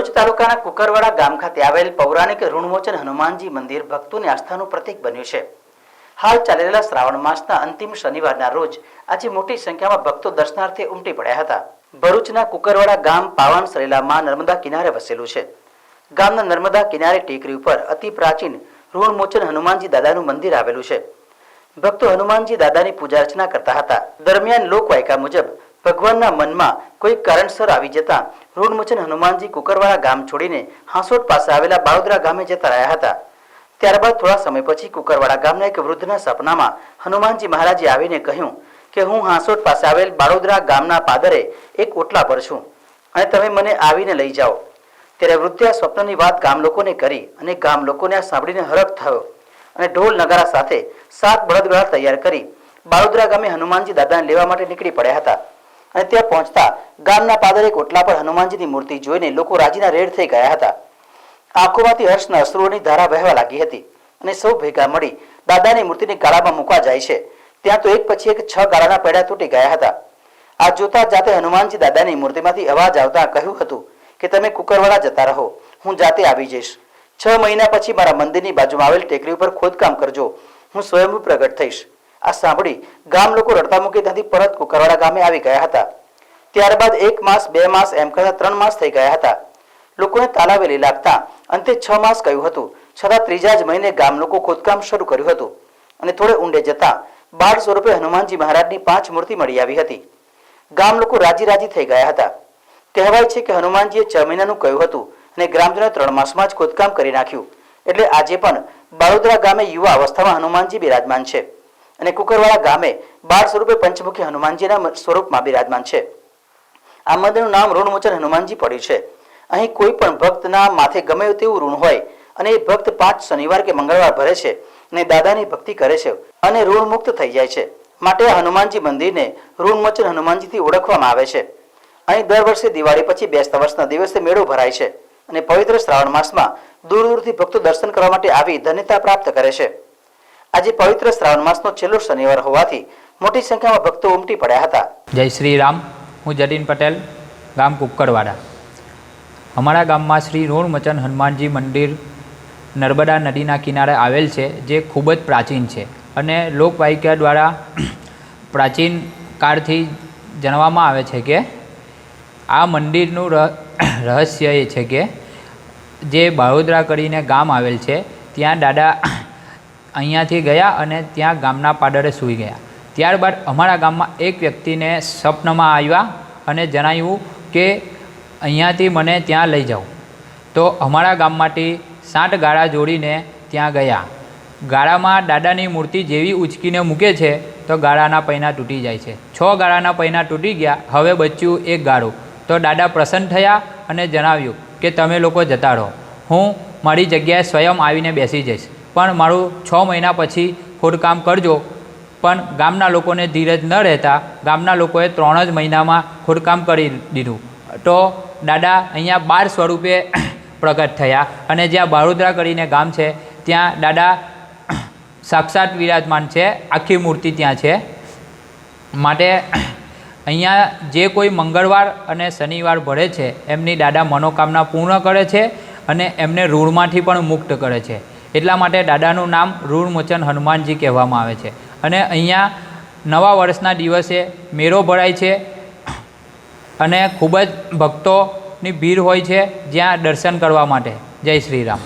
ભરૂચ તાલુકાના કુકરવાડા ગામ ખાતે આવેલ પૌરાણિક ઋણમોચન હનુમાનજી મંદિર ભક્તોની આસ્થાનું પ્રતીક બન્યું છે. હાલ ચાલી રહેલા શ્રાવણ માસના અંતિમ શનિવારના રોજ આજે મોટી સંખ્યામાં ભક્તો દર્શનાર્થે ઉમટી પડ્યા હતા. ભરૂચના કુકરવાડા ગામ પાવન સરેલામાં નર્મદા કિનારે વસેલું છે. ગામના નર્મદા કિનારે ટેકરી ઉપર અતિ પ્રાચીન ઋણમોચન હનુમાનજી દાદાનું મંદિર આવેલું છે. ભક્તો હનુમાનજી દાદાની પૂજા અર્ચના કરતા હતા. દરમિયાન લોકવાયકા મુજબ ભગવાનના મનમાં કોઈ કારણસર આવી જતા ઋણમોચન હનુમાનજી કુકરવાળા ગામ છોડીને હાંસોટ પાસે આવેલા બાળોદરા ગામે જતા રહ્યા હતા. ત્યારબાદ થોડા સમય પછી કુકરવાડા ગામના એક વૃદ્ધના સપનામાં હનુમાનજી મહારાજે આવીને કહ્યું કે હું હાંસોટ પાસે આવેલ બાળોદરા ગામના પાદરે એક ઓટલા પર છું અને તમે મને આવીને લઈ જાઓ. ત્યારે વૃદ્ધે આ સ્વપ્નની વાત ગામ લોકોને કરી અને ગામ લોકોને આ સાંભળીને હરખ થયો અને ઢોલ નગારા સાથે સાત બળદગાળા તૈયાર કરી બાળોદરા ગામે હનુમાનજી દાદાને લેવા માટે નીકળી પડ્યા હતા. અને ત્યાં પહોંચતા ગામના પાદરે એક ઓટલા પર હનુમાનજીની મૂર્તિ જોઈને લોકો રાજીના રેડ થઈ ગયા હતા. આંખોમાંથી હર્ષના અશ્રુઓની ધારા વહેવા લાગી હતી અને સૌ ભેગા મળી દાદાની મૂર્તિને ગાળામાં મૂકવા જાય છે. ત્યાં તો એક પછી એક છ ગાળાના પૈડા તૂટી ગયા હતા. આ જોતા જાતે હનુમાનજી દાદાની મૂર્તિમાંથી અવાજ આવતા કહ્યું હતું કે તમે કુકરવાડા જતા રહો, હું જાતે આવી જઈશ. છ મહિના પછી મારા મંદિરની બાજુમાં આવેલ ટેકરી ઉપર ખોદકામ કરજો, હું સ્વયંભૂ પ્રગટ થઈશ. આ સાંભળી ગામ લોકો રડતા મૂકી ત્યાંથી પરત કુકરવાડા ગામે આવી ગયા હતા. ત્યારબાદ એક માસ, બે માસ, એમ કરતા ત્રણ માસ થઈ ગયા હતા. લોકોને તાલાવેલી લાગતા અંતે છ માસ કહ્યું હતું. છતાં ત્રીજા જ મહિને ગામ લોકો ખોદકામ શરૂ કર્યું હતું. અને થોડે ઊંડે જતા બાળ સ્વરૂપે હનુમાનજી મહારાજની પાંચ મૂર્તિ મળી આવી હતી. ગામ લોકો રાજી રાજી થઈ ગયા હતા. કહેવાય છે કે હનુમાનજીએ છ મહિનાનું કહ્યું હતું અને ગ્રામજનોએ ત્રણ માસમાં જ ખોદકામ કરી નાખ્યું. એટલે આજે પણ બાળોદરા ગામે યુવા અવસ્થામાં હનુમાનજી બિરાજમાન છે. અને કુકરવાળા ગામે બાળ સ્વરૂપે પંચમુખી હનુમાનજીના સ્વરૂપમાં બિરાજમાન છે. આ મંદિરનું નામ ઋણમોચન હનુમાનજી પડ્યું છે. અહીં કોઈ પણ ભક્તના માથે ગમે તેવું ઋણ હોય અને એ ભક્ત પાંચ શનિવાર કે મંગળવાર ભરે છે અને દાદાની ભક્તિ કરે છે અને ઋણ મુક્ત થઈ જાય છે. માટે હનુમાનજી મંદિરને ઋણમોચન હનુમાનજીથી ઓળખવામાં આવે છે. અહીં દર વર્ષે દિવાળી પછી બેસતા વર્ષના દિવસે મેળો ભરાય છે અને પવિત્ર શ્રાવણ માસમાં દૂર દૂરથી ભક્તો દર્શન કરવા માટે આવી ધન્યતા પ્રાપ્ત કરે છે. આજે પવિત્ર શ્રાવણ માસનો છેલ્લો શનિવાર હોવાથી મોટી સંખ્યામાં ભક્તો ઉમટી પડ્યા હતા. જય શ્રી રામ. હું જતીન પટેલ, ગામ કુક્કરવાડા અમારા ગામમાં શ્રી ઋણમચન હનુમાનજી મંદિર નર્મદા નદીના કિનારે આવેલ છે, જે ખૂબ જ પ્રાચીન છે અને લોકવાહિકા દ્વારા પ્રાચીન કાળથી જણાવવામાં આવે છે કે આ મંદિરનું રહ- રહસ્ય એ છે કે જે બાળોદરા કરીને ગામ આવેલ છે, ત્યાં દાદા અહીંયાથી ગયા અને ત્યાં ગામના પાદરે સૂઈ ગયા. ત્યારબાદ અમારા ગામમાં એક વ્યક્તિને સ્વપ્નમાં આવ્યા અને જણાવ્યું કે, અહીંયાથી મને ત્યાં લઈ જાઓ. તો અમારા ગામમાંથી સાત ગાળા જોડીને ત્યાં ગયા. ગાળામાં દાદાની મૂર્તિ જેવી ઉચકીને મૂકે છે, તો ગાળાના પૈના તૂટી જાય છે. છ ગાળાના પૈના તૂટી ગયા, હવે બચ્યું એક ગાળું. તો દાદા પ્રસન્ન થયા અને જણાવ્યું કે, તમે લોકો જતા રહો. હું મારી જગ્યાએ સ્વયં આવીને બેસી જઈશ. પણ મારું છ મહિના પછી ખોદકામ કરજો. પણ ગામના લોકોને ધીરજ ન રહેતા ગામના લોકોએ ત્રણ જ મહિનામાં ખોદકામ કરી દીધું. તો દાદા અહીંયા બાર સ્વરૂપે પ્રગટ થયા અને જ્યાં બારોદરા કરીને ગામ છે, ત્યાં દાદા સાક્ષાત વિરાજમાન છે, આખી મૂર્તિ ત્યાં છે. માટે અહીંયા જે કોઈ મંગળવાર અને શનિવાર ભરે છે, એમની દાદા મનોકામના પૂર્ણ કરે છે અને એમને ઋણમાંથી પણ મુક્ત કરે છે. એટલા માટે દાદાનું નામ ઋણમોચન હનુમાનજી કહેવામાં આવે છે. અને અહીંયા નવા વર્ષના દિવસે મેળો ભરાય છે અને ખૂબ જ ભક્તોની ભીડ હોય છે જ્યાં દર્શન કરવા માટે. જય શ્રી રામ.